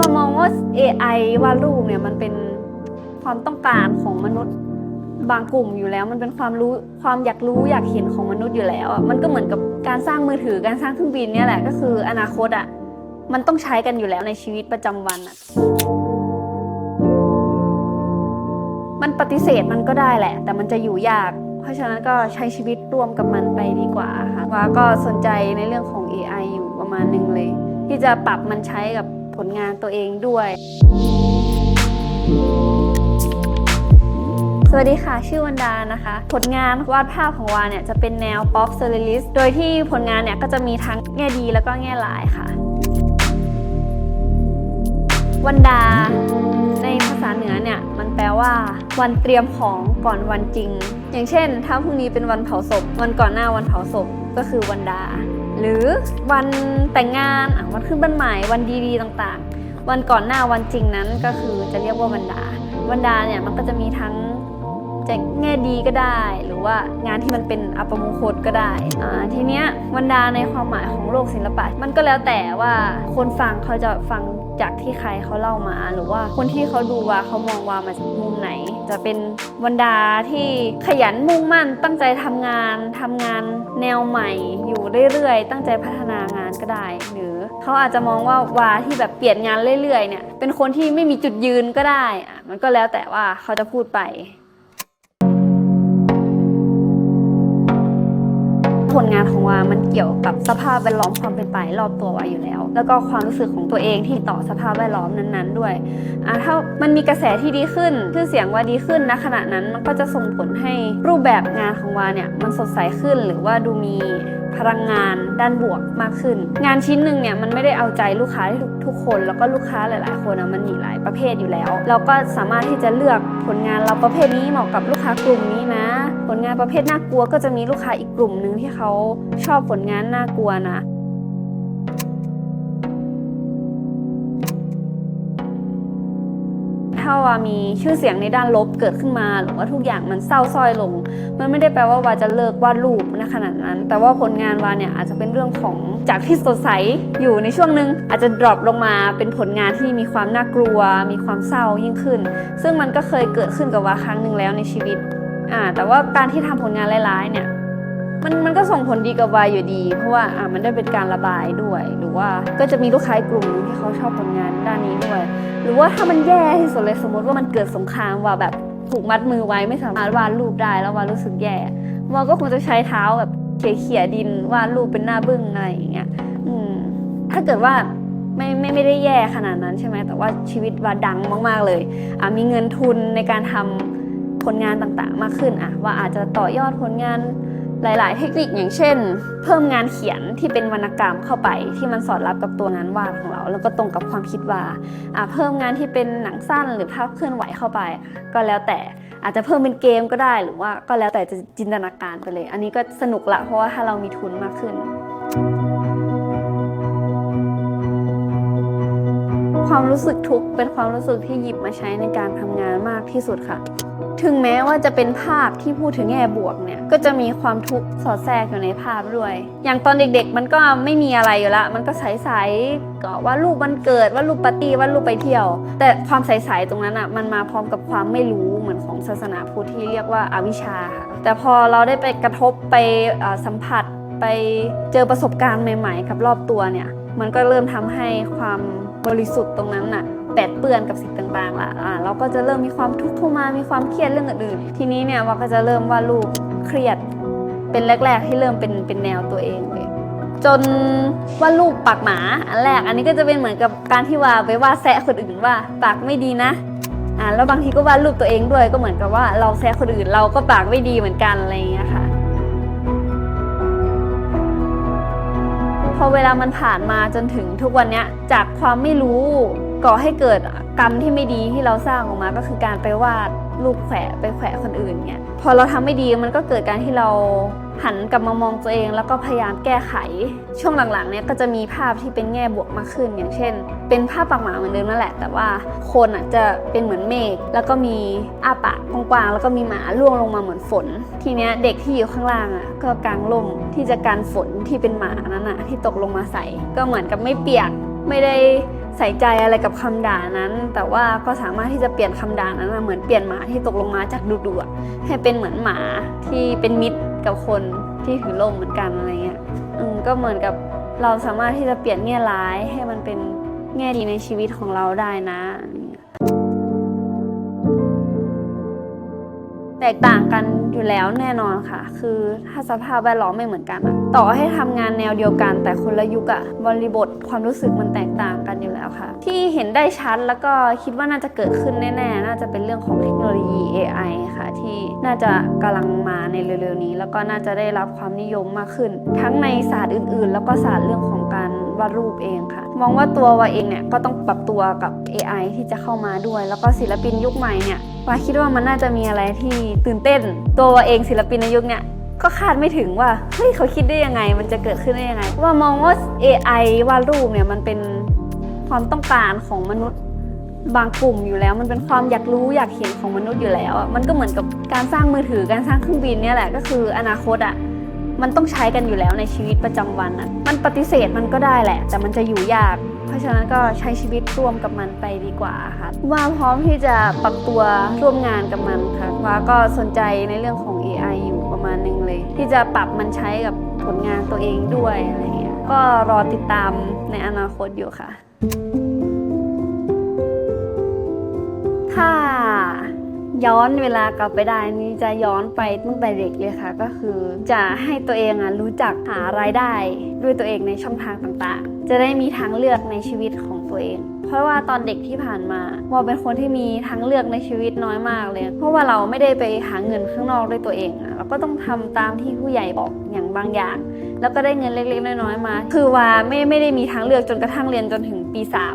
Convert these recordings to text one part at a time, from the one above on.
ว่ามองว่า AI วาดรูปเนี่ยมันเป็นความต้องการของมนุษย์บางกลุ่มอยู่แล้ว มันเป็นความรู้ความอยากรู้อยากเห็นของมนุษย์อยู่แล้วอะมันก็เหมือนกับการสร้างมือถือการสร้างเครื่องบินเนี่ยแหละก็คืออนาคตอะมันต้องใช้กันอยู่แล้วในชีวิตประจำวันอะมันปฏิเสธมันก็ได้แหละ แต่มันจะอยู่ยาก เพราะฉะนั้นก็ใช้ชีวิตร่วมกับมันไปดีกว่าค่ะว่าก็สนใจในเรื่องของ AI อยู่ประมาณหนึ่งเลย ที่จะปรับมันใช้กับ ผลงานตัวเองด้วย สวัสดีค่ะ ชื่อวันดานะคะ ผลงานวาดภาพของวาเนี่ยจะเป็นแนว pop surrealist โดยที่ผลงานเนี่ยก็จะมีทั้งแง่ดีแล้วก็แง่ร้ายค่ะ วันดา ในภาษาเหนือเนี่ยมันแปลว่าวันเตรียมของก่อนวันจริง อย่างเช่น ถ้าพรุ่งนี้เป็นวันเผาศพ วันก่อนหน้าวันเผาศพก็คือวันดา หรือวันแต่งงานวันขึ้นบ้านใหม่วันดีๆต่างๆ วันก่อนหน้าวันจริงนั้นก็คือจะเรียกว่าวันดา วันดาเนี่ยมันก็จะมีทั้งจะแง่ดีก็ได้ หรือว่างานที่มันเป็นอัปมงคลก็ได้ทีเนี้ยวันดาในความหมายของโลกศิลปะ มันก็แล้วแต่ว่าคนฟังเขาจะฟัง จากที่ใครเขาเล่ามา หรือว่าคนที่เขาดูว่าเขามองว่ามาจากมุมไหน จะเป็นวันดาที่ขยันมุ่งมั่น ตั้งใจทำงานทำงานแนวใหม่อยู่เรื่อยๆ ตั้งใจพัฒนางานก็ได้ หรือเขาอาจจะมองว่าวาที่แบบเปลี่ยนงานเรื่อยๆเนี่ยเป็นคนที่ไม่มีจุดยืนก็ได้อะมันก็แล้วแต่ว่าเขาจะพูดไป ผลงานของวา มันเกี่ยวกับสภาพแวดล้อมความเป็นไปรอบตัววาอยู่แล้ว แล้วก็ความรู้สึกของตัวเองที่ต่อสภาพแวดล้อมนั้นๆ ด้วยอ่าถ้ามันมีกระแสที่ดีขึ้นชื่อเสียงวาดีขึ้นณขณะนั้นมันก็จะส่งผลให้รูปแบบงานของวาเนี่ยมันสดใสขึ้นหรือว่าดูมี พลังงานด้านบวกมากขึ้น งานชิ้นหนึ่งเนี่ยมันไม่ได้เอาใจลูกค้าทุกทุกคน แล้วก็ลูกค้าหลาย ๆ คนนะมันมีหลายประเภทอยู่แล้ว เราก็สามารถที่จะเลือกผลงานเราประเภทนี้เหมาะกับลูกค้ากลุ่มนี้นะ ผลงานประเภทน่ากลัวก็จะมีลูกค้าอีกกลุ่มหนึ่งที่เขาชอบผลงานน่ากลัวนะ ถ้าว่ามีชื่อเสียงในด้านลบเกิดขึ้นมา หรือว่าทุกอย่างมันเศร้าส้อยลง มันไม่ได้แปลว่าวาจะเลิกวาดรูปนะขนาดนั้น แต่ว่าผลงานวาเนี่ยอาจจะเป็นเรื่องของจากที่สดใสอยู่ในช่วงหนึ่งอาจจะดรอปลงมาเป็นผลงานที่มีความน่ากลัว มีความเศร้ายิ่งขึ้น ซึ่งมันก็เคยเกิดขึ้นกับวาครั้งหนึ่งแล้วในชีวิตอ่าแต่ว่าการที่ทำผลงานร้ายๆเนี่ย มันมันก็ส่งผลดีกับวายอยู่ดี เพราะว่าอ่ามันได้เป็นการระบายด้วย หรือว่าก็จะมีลูกค้ากลุ่มที่เขาชอบผลงานด้านนี้ด้วย หรือว่าถ้ามันแย่ที่สุดเลยสมมติว่ามันเกิดสงครามว่าแบบถูกมัดมือไว้ไม่สามารถวาดรูปได้แล้ววารู้สึกแย่วาก็คงจะใช้เท้าแบบเขี่ยๆดินวาดรูปเป็นหน้าบึ้งอะไรอย่างเงี้ยอืมถ้าเกิดว่าไม่ไม่ไม่ได้แย่ขนาดนั้นใช่ไหมแต่ว่าชีวิตวาดังมากๆเลยอะมีเงินทุนในการทำผลงานต่างๆ มากขึ้นอะว่าอาจจะต่อยอดผลงาน หลายๆ เทคนิคอย่างเช่น เพิ่มงานเขียนที่เป็นวรรณกรรมเข้าไป ที่มันสอดรับกับตัวงานวาดของเรา แล้วก็ตรงกับความคิดว่าเพิ่มงานที่เป็นหนังสั้นหรือภาพเคลื่อนไหวเข้าไป ก็แล้วแต่อาจจะเพิ่มเป็นเกมก็ได้หรือว่าก็แล้วแต่จะจินตนาการไปเลย อันนี้ก็สนุกละเพราะว่าถ้าเรามีทุนมากขึ้น ความรู้สึกทุกข์เป็นความรู้สึกที่หยิบมาใช้ในการทำงานมากที่สุดค่ะ ถึงแม้ว่าจะเป็นภาพที่พูดถึงแง่บวกเนี่ย ก็จะมีความทุกข์สอดแทรกอยู่ในภาพด้วย อย่างตอนเด็กๆ มันก็ไม่มีอะไรอยู่ละ มันก็ใสๆก็ว่าลูกมันเกิดว่าลูกปาร์ตี้ว่าลูกไปเที่ยว แต่ความใสๆตรงนั้นอะมันมาพร้อมกับความไม่รู้เหมือนของศาสนาพุทธที่เรียกว่าอาวิชชาค่ะแต่พอเราได้ไปกระทบไปสัมผัสไปเจอประสบการณ์ใหม่ ๆ กับรอบตัวเนี่ย มันก็เริ่มทำให้ความบริสุทธิ์ตรงนั้นน่ะ แปดเปื้อนกับสิ่งต่างๆล่ะอ่าเราก็จะเริ่มมีความทุกข์เข้ามามีความเครียดเรื่องอื่นๆ ทีนี้เนี่ยว่าก็จะเริ่มว่าดรูปเครียดเป็นแรก ๆ ที่เริ่มเป็นเป็นแนวตัวเองเลยจนว่าดรูปปากหมาอันแรกอันนี้ก็จะเป็นเหมือนกับการที่ว่าไปว่าแซะคนอื่นว่าปากไม่ดีนะอ่าแล้วบางทีก็ว่าดรูปตัวเองด้วยก็เหมือนกับว่าเราแซะคนอื่นเราก็ปากไม่ดีเหมือนกันอะไรอย่างเงี้ยค่ะพอเวลามันผ่านมาจนถึงทุกวันเนี้ยจากความไม่รู้ ก่อให้เกิดกรรมที่ไม่ดีที่เราสร้างออกมาก็คือการไปวาดรูปแขวะไปแขวะคนอื่นเนี่ยพอเราทำไม่ดีมันก็เกิดการที่เราหันกลับมามองตัวเองแล้วก็พยายามแก้ไข ช่วงหลังๆเนี่ยก็จะมีภาพที่เป็นแง่บวกมากขึ้น อย่างเช่น เป็นภาพปากหมาเหมือนเดิมนั่นแหละ แต่ว่าคนอะจะเป็นเหมือนเมฆแล้วก็มีอ้าปากกว้างๆแล้วก็มีหมาล่วงลงมาเหมือนฝน ทีเนี้ยเด็กที่อยู่ข้างล่างอะก็กางร่มที่จะกันฝนที่เป็นหมานั้นอะที่ตกลงมาใส่ ก็เหมือนกับไม่เปียกไม่ได้ ใส่ใจอะไรกับคำด่านั้น แต่ว่าก็สามารถที่จะเปลี่ยนคำด่านั้นมาเหมือนเปลี่ยนหมาที่ตกลงมาจากดุดุให้เป็นเหมือนหมาที่เป็นมิตรกับคนที่ถือล่มเหมือนกันอะไรเงี้ยอืมก็เหมือนกับเราสามารถที่จะเปลี่ยนแง่ร้ายให้มันเป็นแง่ดีในชีวิตของเราได้นะ แตกต่างกันอยู่แล้วแน่นอนค่ะ คือถ้าสภาพแวดล้อมไม่เหมือนกันอะต่อให้ทำงานแนวเดียวกันแต่คนละยุคอะบริบทความรู้สึกมันแตกต่างกันอยู่แล้วค่ะ ที่เห็นได้ชัดแล้วก็คิดว่าน่าจะเกิดขึ้นแน่ๆ น่าจะเป็นเรื่องของเทคโนโลยี AI ค่ะ ที่น่าจะกำลังมาในเร็วๆนี้ แล้วก็น่าจะได้รับความนิยมมากขึ้น ทั้งในศาสตร์อื่น ๆ แล้วก็ศาสตร์เรื่องของการวาดรูปเองค่ะ มองว่าตัววาเองเนี่ยก็ต้องปรับตัวกับ AI ที่จะเข้ามาด้วย แล้วก็ศิลปินยุคใหม่เนี่ยวาคิดว่ามันน่าจะมีอะไรที่ตื่นเต้น ตัววาเองศิลปินในยุคเนี่ยก็คาดไม่ถึงว่าเฮ้ยเขาคิดได้ยังไง มันจะเกิดขึ้นได้ยังไงว่ามองว่า AI วาดรูปเนี่ยมันเป็นความต้องการของมนุษย์บางกลุ่มอยู่แล้ว มันเป็นความอยากรู้อยากเห็นของมนุษย์อยู่แล้วอะมันก็เหมือนกับการสร้างมือถือการสร้างเครื่องบินเนี่ยแหละก็คืออนาคตอะ มันต้องใช้กันอยู่แล้วในชีวิตประจำวันอะมันปฏิเสธมันก็ได้แหละ แต่มันจะอยู่ยาก เพราะฉะนั้นก็ใช้ชีวิตร่วมกับมันไปดีกว่าค่ะว่าพร้อมที่จะปรับตัวร่วมงานกับมันค่ะว่าก็สนใจในเรื่องของ AI อยู่ประมาณนึงเลย ที่จะปรับมันใช้กับผลงานตัวเองด้วยอะไรเงี้ยก็รอติดตามในอนาคตอยู่ค่ะถ้า ย้อนเวลากลับไปได้นี่จะย้อนไปตั้งแต่เด็กเลยค่ะ ก็คือจะให้ตัวเองอะรู้จักหารายได้ ด้วยตัวเองในช่องทางต่างๆ จะได้มีทางเลือกในชีวิตของตัวเอง เพราะว่าตอนเด็กที่ผ่านมาว่าเป็นคนที่มีทางเลือกในชีวิตน้อยมากเลย เพราะว่าเราไม่ได้ไปหาเงินข้างนอกด้วยตัวเองอะเราก็ต้องทำตามที่ผู้ใหญ่บอกอย่างบางอย่าง แล้วก็ได้เงินเล็กๆน้อยๆมา คือว่าไม่ไม่ได้มีทางเลือกจนกระทั่งเรียนจนถึงปีสา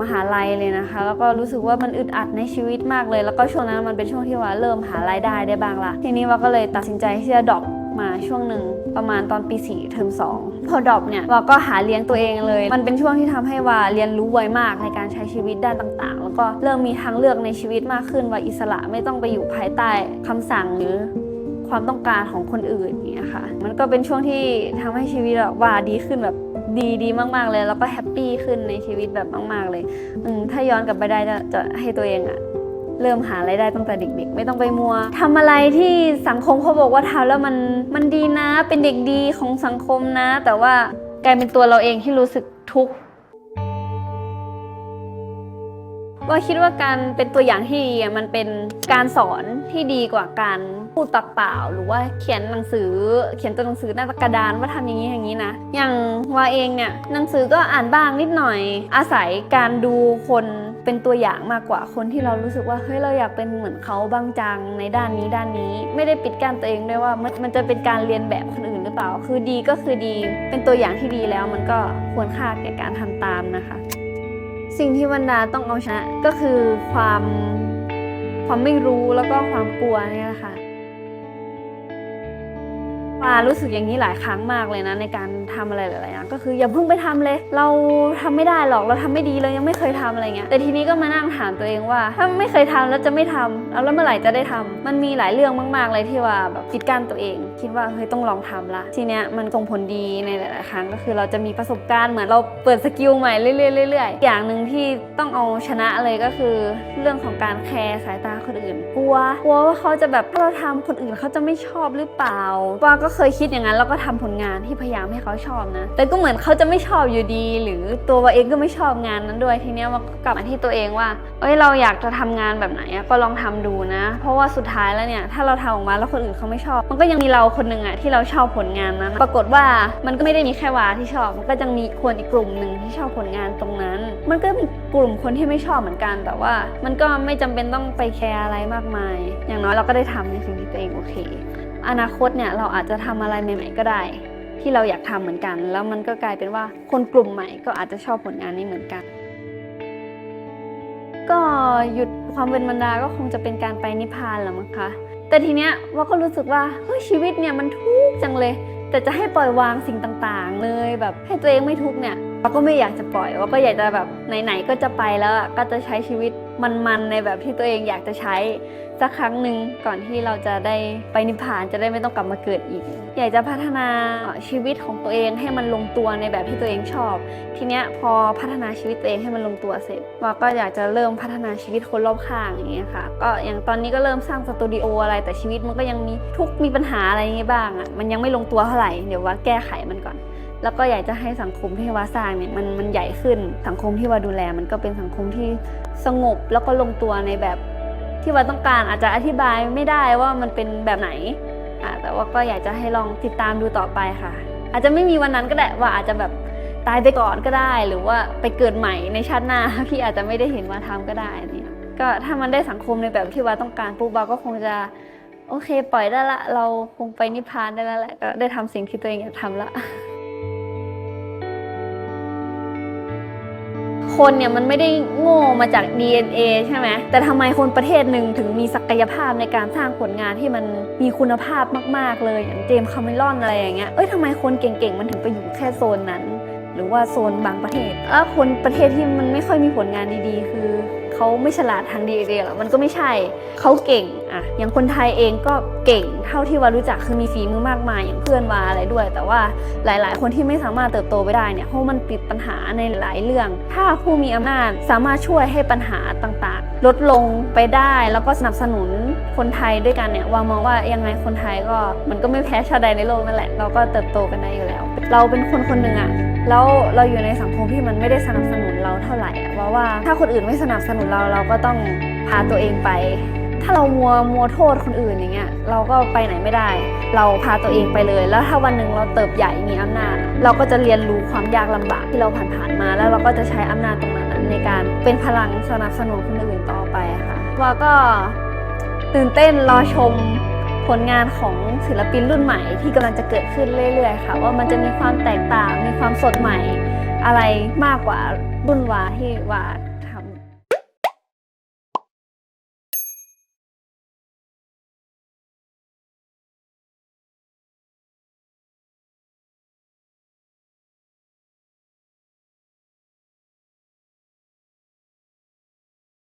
มหาลัยเลยนะคะ แล้วก็รู้สึกว่ามันอึดอัดในชีวิตมากเลย แล้วก็ช่วงนั้นมันเป็นช่วงที่ว่าเริ่มหารายได้ได้บ้างละทีนี้ว่าก็เลยตัดสินใจที่จะดรอปมาช่วงหนึ่งประมาณตอนปี4เทอม2พอดรอปเนี่ยว่าก็หาเลี้ยงตัวเองเลย มันเป็นช่วงที่ทำให้ว่าเรียนรู้ไวมากในการใช้ชีวิตด้านต่างๆ แล้วก็เริ่มมีทางเลือกในชีวิตมากขึ้นว่าอิสระไม่ต้องไปอยู่ภายใต้คำสั่งหรือความต้องการของคนอื่นอย่างเงี้ยค่ะ มันก็เป็นช่วงที่ทำให้ชีวิตว่าดีขึ้นแบบ ดีดีมากๆเลย แล้วก็แฮปปี้ขึ้นในชีวิตแบบมาก ๆเลยอืมถ้าย้อนกลับไปได้จะจะให้ตัวเองอะเริ่มหารายได้ตั้งแต่เด็กๆ ไม่ต้องไปมัวทำอะไรที่สังคมเขาบอกว่าทำแล้วมันมันดีนะ เป็นเด็กดีของสังคมนะ แต่ว่ากลายเป็นตัวเราเองที่รู้สึกทุกข์ ว่าคิดว่าการเป็นตัวอย่างที่ดีมันเป็นการสอนที่ดีกว่าการพูดปากเปล่า หรือว่าเขียนหนังสือ เขียนตัวหนังสือหน้ากระดานว่าทำอย่างนี้อย่างนี้นะ อย่างว่าเองเนี่ยหนังสือก็อ่านบ้างนิดหน่อย อาศัยการดูคนเป็นตัวอย่างมากกว่าคนที่เรารู้สึกว่าเฮ้ยเราอยากเป็นเหมือนเขาบ้างจังในด้านนี้ด้านนี้ ไม่ได้ปิดกั้นตัวเองด้วยว่ามันมันจะเป็นการเรียนแบบคนอื่นหรือเปล่า คือดีก็คือดีเป็นตัวอย่างที่ดีแล้วมันก็ควรค่าแก่การทำตามนะคะ สิ่งที่วันดาต้องเอาชนะก็คือความความไม่รู้แล้วก็ความกลัวนี่แหละค่ะ ปารู้สึกอย่างนี้หลายครั้งมากเลยนะในการทำอะไรหลายๆอย่างก็คืออย่าเพิ่งไปทำเลย เราทำไม่ได้หรอกเราทำไม่ดีเรายังไม่เคยทำอะไรเงี้ยแต่ทีนี้ก็มานั่งถามตัวเองว่า ถ้าไม่เคยทำแล้วจะไม่ทำแล้วแล้วเมื่อไหร่จะได้ทำมันมีหลายเรื่องมาก ๆ เลยที่ว่าแบบปิดกั้นตัวเอง คิดว่าเฮ้ยต้องลองทำละทีเนี้ยมันส่งผลดีในหลาย ๆ ครั้งก็คือเราจะมีประสบการณ์เหมือนเราเปิดสกิลใหม่เรื่อยๆเรื่อย ๆ อย่างหนึ่งที่ต้องเอาชนะเลยก็คือ เรื่องของการแคร์สายตาคนอื่นกลัวกลัวว่าเขาจะแบบถ้าเราทำคนอื่นเขาจะไม่ชอบหรือเปล่าว่าก็เคยคิดอย่างนั้นแล้วก็ทำผลงานที่พยายามให้เขาชอบนะ แต่ก็เหมือนเขาจะไม่ชอบอยู่ดี หรือตัวเองก็ไม่ชอบงานนั้นด้วยทีเนี้ยมันกลับมาที่ตัวเองว่าเอ้ยเราอยากจะทำงานแบบไหนก็ลองทำดูนะ เพราะว่าสุดท้ายแล้วเนี่ยถ้าเราทำออกมาแล้วคนอื่นเขาไม่ชอบ มันก็ยังมีเราคนหนึ่งอะที่เราชอบผลงานนั้นปรากฏว่ามันก็ไม่ได้มีแค่วาที่ชอบ มันก็ยังมีคนอีกกลุ่มหนึ่งที่ชอบผลงานตรงนั้น มันก็มีกลุ่มคนที่ไม่ชอบเหมือนกัน แต่ว่ามันก็ไม่จำเป็นต้องไปแคร์อะไรมากมาย อย่างน้อยเราก็ได้ทำในสิ่งที่ตัวเองโอเค อนาคตเนี่ยเราอาจจะทำอะไรใหม่ ๆ ก็ได้ ที่เราอยากทำเหมือนกัน แล้วมันก็กลายเป็นว่าคนกลุ่มใหม่ก็อาจจะชอบผลงานนี้เหมือนกัน ก็หยุดความเป็นบรรดาก็คงจะเป็นการไปนิพพานแหละมั้งคะแต่ทีเนี้ยว่าก็รู้สึกว่าเฮ้ยชีวิตเนี่ยมันทุกข์จังเลย แต่จะให้ปล่อยวางสิ่งต่างๆ เลยแบบให้ตัวเองไม่ทุกข์เนี่ยว่าก็ไม่อยากจะปล่อยว่าก็อยากจะแบบไหนๆก็จะไปแล้วก็จะใช้ชีวิตมันๆในแบบที่ตัวเองอยากจะใช้ สักครั้งหนึ่งก่อนที่เราจะได้ไปนิพพานจะได้ไม่ต้องกลับมาเกิดอีก อยากจะพัฒนาชีวิตของตัวเองให้มันลงตัวในแบบที่ตัวเองชอบ ทีเนี้ยพอพัฒนาชีวิตตัวเองให้มันลงตัวเสร็จว่าก็อยากจะเริ่มพัฒนาชีวิตคนรอบข้างอย่างเงี้ยค่ะก็อย่างตอนนี้ก็เริ่มสร้างสตูดิโออะไรแต่ชีวิตมันก็ยังมีทุกมีปัญหาอะไรอย่างเงี้ยบ้างอะมันยังไม่ลงตัวเท่าไหร่เดี๋ยวว่าแก้ไขมันก่อนแล้วก็อยากจะให้สังคมที่ว่าสร้างเนี่ยมันมันใหญ่ขึ้นสังคมที่ว่าดูแลมันก็เป็นสังคมที่สงบแล้วก็ลงตัวในแบบ ที่ว่าต้องการอาจจะอธิบายไม่ได้ว่ามันเป็นแบบไหนแต่ว่าก็อยากจะให้ลองติดตามดูต่อไปค่ะ อาจจะไม่มีวันนั้นก็ได้ว่าอาจจะแบบตายไปก่อนก็ได้ หรือว่าไปเกิดใหม่ในชาติหน้าพี่อาจจะไม่ได้เห็นว่าทำก็ได้เนี่ยก็ถ้ามันได้สังคมในแบบที่ว่าต้องการปุ๊บเราก็คงจะโอเค ปล่อยได้ละ เราคงไปนิพพานได้แล้วแหละก็ได้ทำสิ่งที่ตัวเองอยากทำละ คนเนี่ยมันไม่ได้โง่มาจาก DNA ใช่ไหมแต่ทำไมคนประเทศหนึ่งถึงมีศักยภาพในการสร้างผลงานที่มันมีคุณภาพมาก ๆ เลยอย่างเจมส์คาเมรอนอะไรอย่างเงี้ยเอ้ยทำไมคนเก่ง ๆ มันถึงไปอยู่แค่โซนนั้น หรือว่าโซนบางประเทศแล้วคนประเทศที่มันไม่ค่อยมีผลงานดีๆ คือ เขาไม่ฉลาดทาง DNA หรอมันก็ไม่ใช่เขาเก่งอะอย่างคนไทยเองก็เก่งเท่าที่วารู้จักคือมีฝีมือมากมายอย่างเพื่อนวาอะไรด้วย แต่ว่าหลาย ๆ คนที่ไม่สามารถเติบโตไปได้เนี่ยเพราะมันติดปัญหาในหลายเรื่อง ถ้าผู้มีอำนาจสามารถช่วยให้ปัญหาต่าง ๆ ลดลงไปได้แล้วก็สนับสนุนคนไทยด้วยกันเนี่ยวามองว่ายังไงคนไทยก็มันก็ไม่แพ้ชาติใดในโลกนั่นแหละ เราก็เติบโตกันได้อยู่แล้ว เราเป็นคนคนหนึ่งอะแล้วเราอยู่ในสังคมที่มันไม่ได้สนับสนุน เราเท่าไหร่อะว่าว่าถ้าคนอื่นไม่สนับสนุนเราเราก็ต้องพาตัวเองไป ถ้าเรามัวมัวโทษคนอื่นอย่างเงี้ยเราก็ไปไหนไม่ได้ เราพาตัวเองไปเลย แล้วถ้าวันหนึ่งเราเติบใหญ่มีอำนาจ เราก็จะเรียนรู้ความยากลำบากที่เราผ่านๆมา แล้วเราก็จะใช้อำนาจตรงนั้นในการเป็นพลังสนับสนุนคนอื่นต่อไปค่ะว่าก็ตื่นเต้นรอชม ผลงานของศิลปินรุ่นใหม่ที่กำลังจะเกิดขึ้นเรื่อยๆค่ะ ว่ามันจะมีความแตกต่างมีความสดใหม่อะไรมากกว่ารุ่นวาที่วา